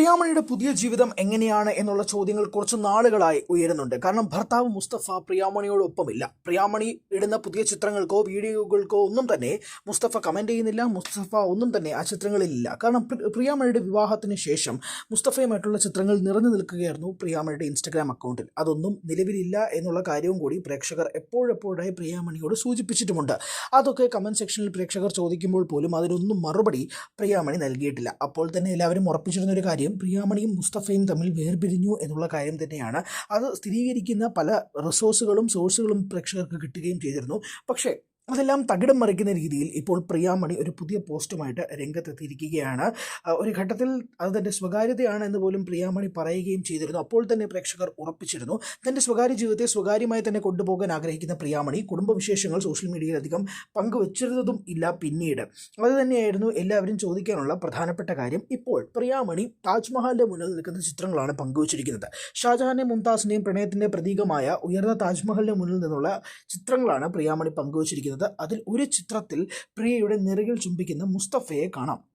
പ്രിയാമണിയുടെ പുതിയ ജീവിതം എങ്ങനെയാണ് എന്നുള്ള ചോദ്യങ്ങൾ കുറച്ച് നാളുകളായി ഉയരുന്നുണ്ട്. കാരണം ഭർത്താവ് മുസ്തഫ പ്രിയാമണിയോടൊപ്പമില്ല. പ്രിയാമണി ഇടുന്ന പുതിയ ചിത്രങ്ങൾക്കോ വീഡിയോകൾക്കോ ഒന്നും തന്നെ മുസ്തഫ കമന്റ് ചെയ്യുന്നില്ല മുസ്തഫ ഒന്നും തന്നെ ആ ചിത്രങ്ങളിലില്ല. കാരണം പ്രിയാമണിയുടെ വിവാഹത്തിന് ശേഷം മുസ്തഫയുമായിട്ടുള്ള ചിത്രങ്ങൾ നിറഞ്ഞു നിൽക്കുകയായിരുന്നു പ്രിയാമണിയുടെ ഇൻസ്റ്റഗ്രാം അക്കൗണ്ടിൽ അതൊന്നും നിലവിലില്ല എന്നുള്ള കാര്യവും കൂടി പ്രേക്ഷകർ എപ്പോഴെപ്പോഴായി പ്രിയാമണിയോട് സൂചിപ്പിച്ചിട്ടുമുണ്ട്. അതൊക്കെ കമന്റ് സെക്ഷനിൽ പ്രേക്ഷകർ ചോദിക്കുമ്പോൾ പോലും അതിനൊന്നും മറുപടി പ്രിയാമണി നൽകിയിട്ടില്ല. അപ്പോൾ തന്നെ എല്ലാവരും ഉറപ്പിച്ചിരുന്ന ഒരു കാര്യം പ്രിയാമണിയും മുസ്തഫയും തമ്മിൽ വേർപിരിഞ്ഞു എന്നുള്ള കാര്യം തന്നെയാണ്. അത് സ്ഥിരീകരിക്കുന്ന പല റിസോഴ്സുകളും സോഴ്സുകളും പ്രേക്ഷകർക്ക് കിട്ടുകയും ചെയ്തിരുന്നു. പക്ഷേ അതെല്ലാം തകിടം മറിക്കുന്ന രീതിയിൽ ഇപ്പോൾ പ്രിയാമണി ഒരു പുതിയ പോസ്റ്റുമായിട്ട് രംഗത്തെത്തിയിരിക്കുകയാണ്. ഒരു ഘട്ടത്തിൽ അത് തന്റെ സ്വകാര്യതയാണ് എന്ന് പോലും പ്രിയാമണി പറയുകയും ചെയ്തിരുന്നു. അപ്പോൾ തന്നെ പ്രേക്ഷകർ ഉറപ്പിച്ചിരുന്നു. തന്റെ സ്വകാര്യ ജീവിതത്തെ സ്വകാര്യമായി തന്നെ കൊണ്ടുപോകാൻ ആഗ്രഹിക്കുന്ന പ്രിയാമണി കുടുംബവിശേഷങ്ങൾ സോഷ്യൽ മീഡിയയിൽ അധികം പങ്കുവച്ചിരുന്നതും ഇല്ല പിന്നീട്. അത് തന്നെയായിരുന്നു എല്ലാവരും ചോദിക്കാനുള്ള പ്രധാനപ്പെട്ട കാര്യം. ഇപ്പോൾ പ്രിയാമണി താജ്മഹലിന്റെ മുന്നിൽ നിൽക്കുന്ന ചിത്രങ്ങളാണ് പങ്കുവച്ചിരിക്കുന്നത്. ഷാജഹാനെ മുംതാസിന്റെയും പ്രണയത്തിന്റെ പ്രതീകമായ ഉയർന്ന താജ്മഹലിന്റെ മുന്നിൽ നിന്നുള്ള ചിത്രങ്ങളാണ് പ്രിയാമണി പങ്കുവച്ചിരിക്കുന്നത്. അതിൽ ഒരു ചിത്രത്തിൽ പ്രിയയുടെ നിറകിൽ ചുംബിക്കുന്ന മുസ്തഫയെ കാണാം.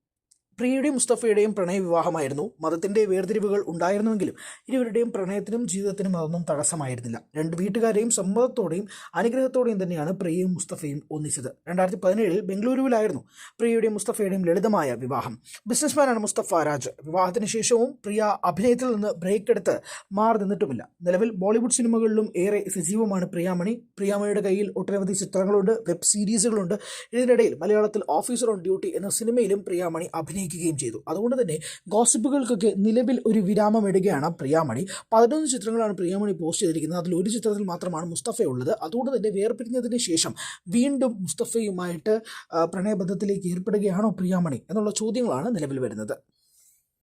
പ്രിയയുടെയും മുസ്തഫയുടെയും പ്രണയ വിവാഹമായിരുന്നു മതത്തിന്റെ വേർതിരിവുകൾ ഉണ്ടായിരുന്നുവെങ്കിലും ഇരുവരുടെയും പ്രണയത്തിനും ജീവിതത്തിനും അതൊന്നും തടസ്സമായിരുന്നില്ല. രണ്ട് വീട്ടുകാരെയും സമ്മതത്തോടെയും അനുഗ്രഹത്തോടെയും തന്നെയാണ് പ്രിയയും മുസ്തഫയും ഒന്നിച്ചത്. രണ്ടായിരത്തി പതിനേഴിൽ ബംഗളൂരുവിലായിരുന്നു പ്രിയയുടെയും മുസ്തഫയുടെയും ലളിതമായ വിവാഹം. ബിസിനസ്മാനാണ് മുസ്തഫ രാജ്. വിവാഹത്തിന് ശേഷവും പ്രിയ അഭിനയത്തിൽ നിന്ന് ബ്രേക്ക് എടുത്ത് മാറി നിന്നിട്ടുമില്ല. നിലവിൽ ബോളിവുഡ് സിനിമകളിലും ഏറെ സജീവമാണ് പ്രിയാമണി. പ്രിയാമണിയുടെ കയ്യിൽ ഒട്ടനവധി ചിത്രങ്ങളുണ്ട് വെബ് സീരീസുകളുണ്ട്. ഇതിനിടയിൽ മലയാളത്തിൽ ഓഫീസർ ഓൺ ഡ്യൂട്ടി എന്ന സിനിമയിലും പ്രിയാമണി അഭിനയിക്കുകയും ചെയ്തു. അതുകൊണ്ട് തന്നെ ഗോസിപ്പുകൾക്കൊക്കെ നിലവിൽ ഒരു വിരാമം ഇടുകയാണ് പ്രിയാമണി. പതിനൊന്ന് ചിത്രങ്ങളാണ് പ്രിയാമണി പോസ്റ്റ് ചെയ്തിരിക്കുന്നത്. അതിൽ ഒരു ചിത്രത്തിൽ മാത്രമാണ് മുസ്തഫ ഉള്ളത്. അതുകൊണ്ട് തന്നെ വേർപിരിഞ്ഞതിന് ശേഷം വീണ്ടും മുസ്തഫയുമായിട്ട് പ്രണയബന്ധത്തിലേക്ക് ഏർപ്പെടുകയാണോ പ്രിയാമണി എന്നുള്ള ചോദ്യങ്ങളാണ് നിലവിൽ വരുന്നത്.